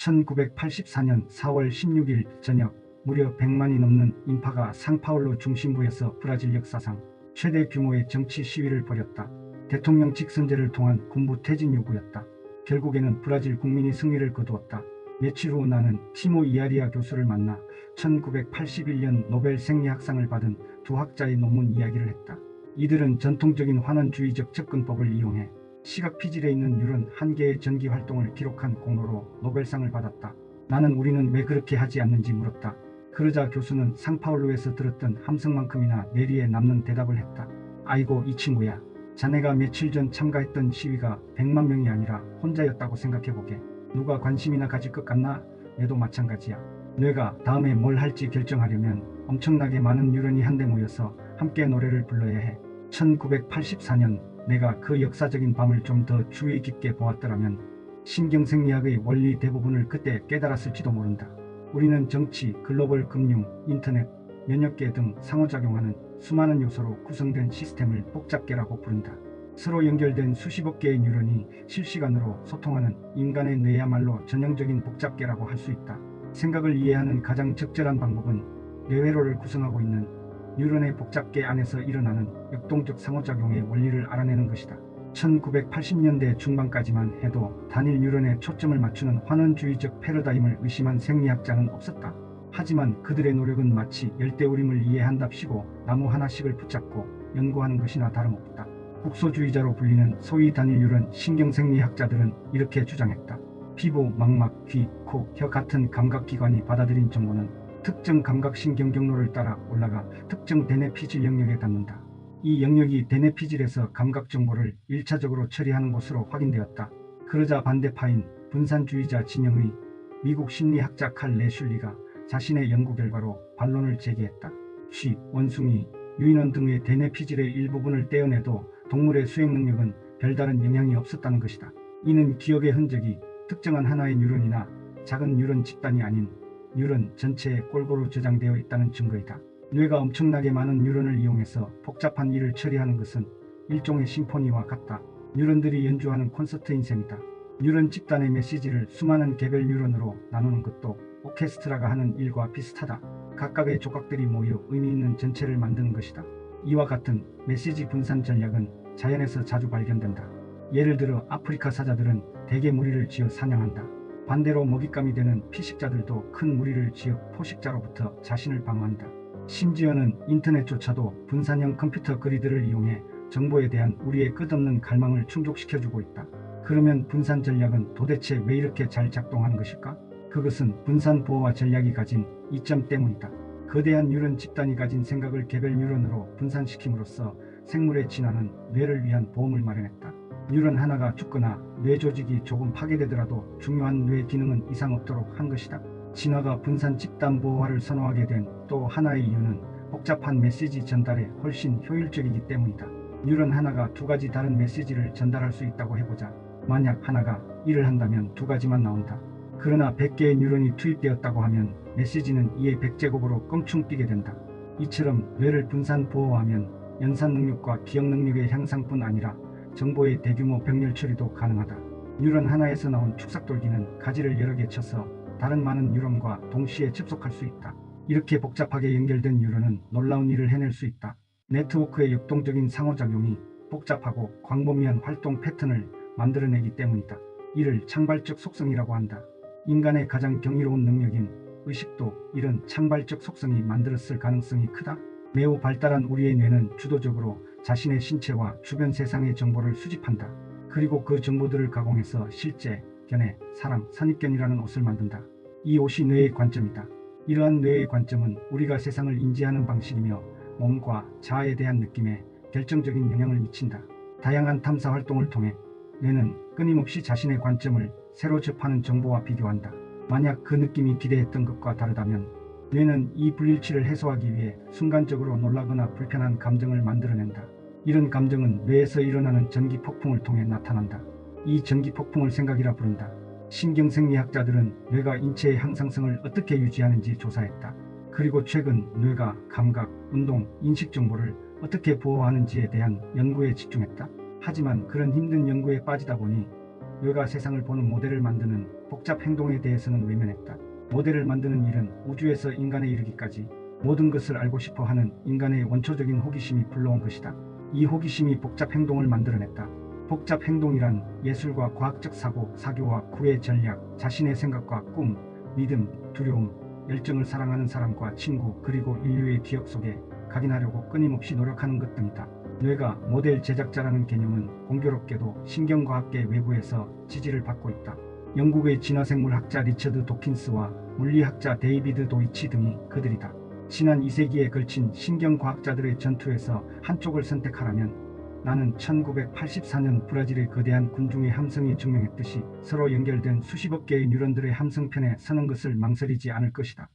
1984년 4월 16일 저녁 무려 100만이 넘는 인파가 상파울루 중심부에서 브라질 역사상 최대 규모의 정치 시위를 벌였다. 대통령 직선제를 통한 군부 퇴진 요구였다. 결국에는 브라질 국민이 승리를 거두었다. 며칠 후 나는 티모 이아리아 교수를 만나 1981년 노벨 생리학상을 받은 두 학자의 논문 이야기를 했다. 이들은 전통적인 환원주의적 접근법을 이용해 시각 피질에 있는 뉴런 한 개의 전기 활동을 기록한 공로로 노벨상을 받았다. 나는 우리는 왜 그렇게 하지 않는지 물었다. 그러자 교수는 상파울루에서 들었던 함성만큼이나 뇌리에 남는 대답을 했다. 아이고 이 친구야. 자네가 며칠 전 참가했던 시위가 100만 명이 아니라 혼자였다고 생각해보게. 누가 관심이나 가질 것 같나? 얘도 마찬가지야. 뇌가 다음에 뭘 할지 결정하려면 엄청나게 많은 뉴런이 한데 모여서 함께 노래를 불러야 해. 1984년 내가 그 역사적인 밤을 좀 더 주의 깊게 보았더라면 신경생리학의 원리 대부분을 그때 깨달았을지도 모른다. 우리는 정치, 글로벌 금융, 인터넷, 면역계 등 상호작용하는 수많은 요소로 구성된 시스템을 복잡계라고 부른다. 서로 연결된 수십억 개의 뉴런이 실시간으로 소통하는 인간의 뇌야말로 전형적인 복잡계라고 할 수 있다. 생각을 이해하는 가장 적절한 방법은 뇌회로를 구성하고 있는 뉴런의 복잡계 안에서 일어나는 역동적 상호작용의 원리를 알아내는 것이다. 1980년대 중반까지만 해도 단일 뉴런에 초점을 맞추는 환원주의적 패러다임을 의심한 생리학자는 없었다. 하지만 그들의 노력은 마치 열대우림을 이해한답시고 나무 하나씩을 붙잡고 연구하는 것이나 다름없다. 국소주의자로 불리는 소위 단일 뉴런 신경생리학자들은 이렇게 주장했다. 피부, 망막, 귀, 코, 혀 같은 감각기관이 받아들인 정보는 특정 감각신경 경로를 따라 올라가 특정 대뇌피질 영역에 닿는다. 이 영역이 대뇌피질에서 감각 정보를 1차적으로 처리하는 곳으로 확인되었다. 그러자 반대파인 분산주의자 진영의 미국 심리학자 칼 레슐리가 자신의 연구 결과로 반론을 제기했다. 쥐, 원숭이, 유인원 등의 대뇌피질의 일부분을 떼어내도 동물의 수행 능력은 별다른 영향이 없었다는 것이다. 이는 기억의 흔적이 특정한 하나의 뉴런이나 작은 뉴런 집단이 아닌 뉴런 전체에 골고루 저장되어 있다는 증거이다. 뇌가 엄청나게 많은 뉴런을 이용해서 복잡한 일을 처리하는 것은 일종의 심포니와 같다. 뉴런들이 연주하는 콘서트인 셈이다. 뉴런 집단의 메시지를 수많은 개별 뉴런으로 나누는 것도 오케스트라가 하는 일과 비슷하다. 각각의 조각들이 모여 의미 있는 전체를 만드는 것이다. 이와 같은 메시지 분산 전략은 자연에서 자주 발견된다. 예를 들어 아프리카 사자들은 대개 무리를 지어 사냥한다. 반대로 먹잇감이 되는 피식자들도 큰 무리를 지어 포식자로부터 자신을 방어한다. 심지어는 인터넷조차도 분산형 컴퓨터 그리드를 이용해 정보에 대한 우리의 끝없는 갈망을 충족시켜주고 있다. 그러면 분산 전략은 도대체 왜 이렇게 잘 작동하는 것일까? 그것은 분산 보호와 전략이 가진 이점 때문이다. 거대한 뉴런 집단이 가진 생각을 개별 뉴런으로 분산시킴으로써 생물의 진화는 뇌를 위한 보험을 마련했다. 뉴런 하나가 죽거나 뇌 조직이 조금 파괴되더라도 중요한 뇌 기능은 이상 없도록 한 것이다. 진화가 분산 집단 보호화를 선호하게 된 또 하나의 이유는 복잡한 메시지 전달에 훨씬 효율적이기 때문이다. 뉴런 하나가 두 가지 다른 메시지를 전달할 수 있다고 해보자. 만약 하나가 일을 한다면 두 가지만 나온다. 그러나 100개의 뉴런이 투입되었다고 하면 메시지는 이에 100제곱으로 껑충 뛰게 된다. 이처럼 뇌를 분산 보호하면 연산 능력과 기억 능력의 향상뿐 아니라 정보의 대규모 병렬 처리도 가능하다. 뉴런 하나에서 나온 축삭돌기는 가지를 여러 개 쳐서 다른 많은 뉴런과 동시에 접속할 수 있다. 이렇게 복잡하게 연결된 뉴런은 놀라운 일을 해낼 수 있다. 네트워크의 역동적인 상호작용이 복잡하고 광범위한 활동 패턴을 만들어내기 때문이다. 이를 창발적 속성이라고 한다. 인간의 가장 경이로운 능력인 의식도 이런 창발적 속성이 만들었을 가능성이 크다. 매우 발달한 우리의 뇌는 주도적으로 자신의 신체와 주변 세상의 정보를 수집한다. 그리고 그 정보들을 가공해서 실제, 견해, 사람, 선입견이라는 옷을 만든다. 이 옷이 뇌의 관점이다. 이러한 뇌의 관점은 우리가 세상을 인지하는 방식이며 몸과 자아에 대한 느낌에 결정적인 영향을 미친다. 다양한 탐사 활동을 통해 뇌는 끊임없이 자신의 관점을 새로 접하는 정보와 비교한다. 만약 그 느낌이 기대했던 것과 다르다면 뇌는 이 불일치를 해소하기 위해 순간적으로 놀라거나 불편한 감정을 만들어낸다. 이런 감정은 뇌에서 일어나는 전기 폭풍을 통해 나타난다. 이 전기 폭풍을 생각이라 부른다. 신경생리학자들은 뇌가 인체의 항상성을 어떻게 유지하는지 조사했다. 그리고 최근 뇌가 감각, 운동, 인식 정보를 어떻게 보호하는지에 대한 연구에 집중했다. 하지만 그런 힘든 연구에 빠지다 보니 뇌가 세상을 보는 모델을 만드는 복잡 행동에 대해서는 외면했다. 모델을 만드는 일은 우주에서 인간에 이르기까지 모든 것을 알고 싶어 하는 인간의 원초적인 호기심이 불러온 것이다. 이 호기심이 복잡 행동을 만들어냈다. 복잡 행동이란 예술과 과학적 사고, 사교와 구애 전략, 자신의 생각과 꿈, 믿음, 두려움, 열정을 사랑하는 사람과 친구, 그리고 인류의 기억 속에 각인하려고 끊임없이 노력하는 것 등이다. 뇌가 모델 제작자라는 개념은 공교롭게도 신경과학계 외부에서 지지를 받고 있다. 영국의 진화생물학자 리처드 도킨스와 물리학자 데이비드 도이치 등이 그들이다. 지난 2세기에 걸친 신경과학자들의 전투에서 한쪽을 선택하라면 나는 1984년 브라질의 거대한 군중의 함성이 증명했듯이 서로 연결된 수십억 개의 뉴런들의 함성편에 서는 것을 망설이지 않을 것이다.